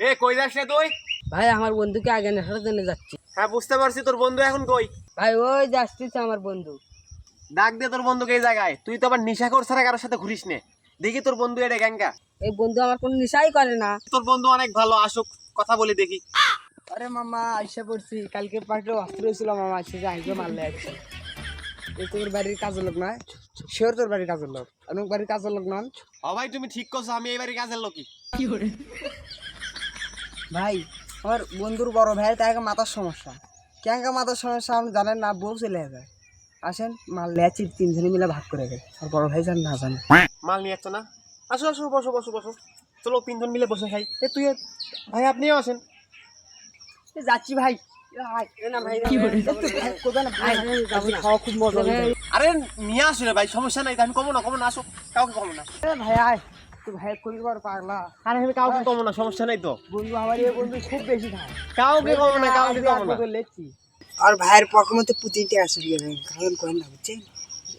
এ কই যাস রে তুই? ভাই আমার বন্ধুকে আগে নেশার জন্য যাচ্ছি। হ্যাঁ বুঝতে পারছি তোর বন্ধু এখন কই? ভাই ওই যাচ্ছিস আমার বন্ধু। ডাক দে তোর বন্ধুকে এই জায়গায়। তুই তো আবার নিশা কর ছাড়া কারোর সাথে ঘুরিস নে। দেখি তোর বন্ধু এটা গ্যাঙ্গা এই বন্ধু আমার কোনো নেশাই করে না। তোর বন্ধু অনেক ভালো আসুক কথা বলে দেখি। আরে মামা আইসা পড়ছি। কালকে পার্টি অস্ত্র ছিল মামা আসছে যে আইসে মারলে একশো এই তোর বাড়ির কাজের লোক নয় শিওর তোর বাড়ির কাজের লোক। অনেক বাড়ির কাজের লোক নন ও ভাই তুমি ঠিক করছ আমি এইবারই কাজের লোকই। ভাই আমার বন্ধুর বড় ভাই তাকে মাথার সমস্যা। কেন মাথার সমস্যা আপনি জানেন না বউ চলে যায়। আসেন মাল লেয়াচি তিনজনে মিলে ভাগ করে দেয় আর বড় ভাই জান না জানে। মাল নিয়ে যাচ্ছ না? আসো আসো বসো বসো বসো। চলো তিনজন মিলে বসে খাই। এ তুই ভাই আপনিও আসেন। যাচ্ছি ভাই। আরে নিয়ে আসো রে ভাই সমস্যা নাই। আমি কমো না কমো না আসো। কাউকে কমো না। এ ভাই আয়। ভাই পাগলা। আরে আমি কাউকে কমো না সমস্যা নাই তো। বন্ধু আমার এই বন্ধু খুব বেশি খায়। কাউকে কমো না কাউকে কমো না। আর ভাইয়ের পকের মধ্যে পুতিনটা আছে কারণ করেন না বুঝছেন?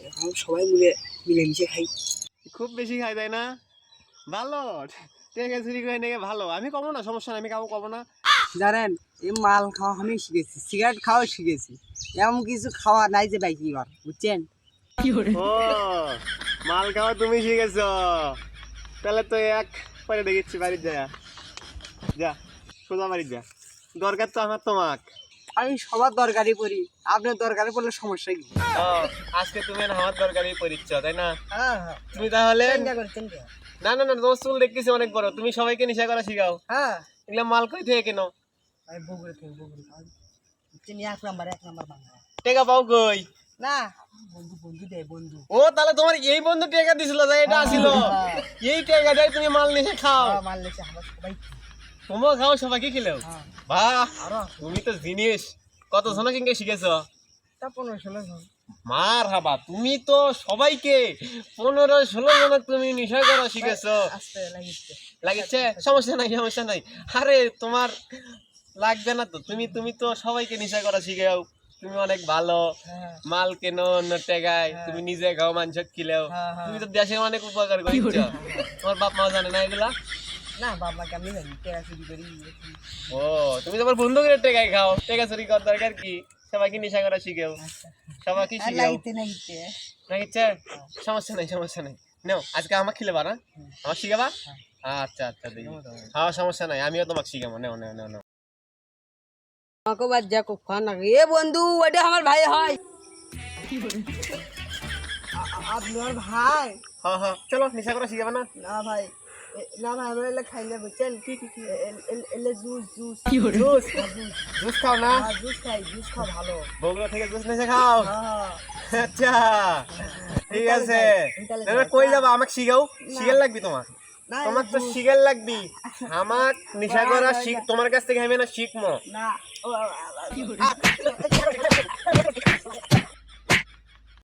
এখন সবাই মিলে মিলেমিশে খাই। খুব বেশি খাই তাই না? ভালো। টেকে চুরি করে নেগে ভালো। আমি কমো না সমস্যা নাই আমি কাউকে কমো না। জানেন এই মাল খাওয়া আমি শিখেছি সিগারেট খাওয়া শিখেছি। এমন কিছু খাওয়া নাই যে বাইক এবার বুঝছেন? ও মাল খাওয়া তুমি শিখেছো। তাহলে তো এক পরে দেখেছি বাড়ির যা। যা সোজা বাড়ির যা। দরকার তো আমার তোমাক। আমি সবার দরকারি পড়ি। আপনার দরকারি পড়লে সমস্যা কি? আজকে তুমি আমার দরকারই পরিচ্ছ তাই না? হ্যাঁ হ্যাঁ। তুমি তাহলে। না না না তোমার চুল দেখতেছি অনেক বড়। তুমি সবাইকে নিশা করা শিখাও। হ্যাঁ। এগুলো মাল কই থেকে কেন? আমি বগুড়ে থেকে বগুড়ে বুঝছেন এক নাম্বার এক নাম্বার বাংলা। টেকা পাও কই? না। বন্ধু বন্ধু দে বন্ধু। ও তাহলে তোমার এই বন্ধু টেকা দিছিল যে এটা আসিল। এই টেকা তুমি মাল খাও। হ্যাঁ, মারলে সে সবাই তোমরা খাও সবাইকে খেলেও? হ্যাঁ। তুমি তো জিনিস কত জন কিনকে শিখেছ? তা পনেরো ষোলো জন। মার হাবা তুমি তো সবাইকে পনেরো ষোলো জন তুমি নিশা করা শিখেছ। আসতে লাগিচ্ছে লাগছে সমস্যা নাই সমস্যা নাই। আরে তোমার লাগবে না তো। তুমি তুমি তো সবাইকে নিশা করা শিখাও। তুমি অনেক ভালো। হ্যাঁ। মাল কেন অন্য টেগায় তুমি নিজে খাও মাংস কিলেও হ্যাঁ, হ্যাঁ। তুমি তো দেশের অনেক উপকার করিস তোমার বাপ মা জানে না এগুলা? না কেমনি জানি? চুরি করি ও তুমি তোমার করে খাও। টেকা চুরি করার দরকার কি? সবাইকে নিশা করা শিখেও। সবাইকে আর শিখাও। না ইচ্ছে সমস্যা নাই সমস্যা নাই। নাও আজকে আমাকে খিলেবা না আমার শিখাবা? আচ্ছা আচ্ছা হ্যাঁ সমস্যা নাই আমিও তোমাকে শিখাবো। নেও নেও নেও। আমাকে বাদ যা কখন এ বন্ধু ওটা আমার ভাই হয়। আপনার ভাই? হ্যাঁ হ্যাঁ চলো নিশা করা শিখাবা না। না ভাই না ভাই আমরা এলে খাইলে বুঝছেন? কি কি কি? এলে জুস জুস। জুস। জুস খাও না? জুস খাই জুস খাওয়া ভালো। বগুড়া থেকে জুস নিশে খাও? হ্যাঁ আচ্ছা ঠিক আছে। কই যাবা? আমাকে শিখাও। শিখাল লাগবি তোমার? তোমার তো শিকার লাগবি। আমার নিশা করা শিখ তোমার কাছ থেকে আমি না শিখমো না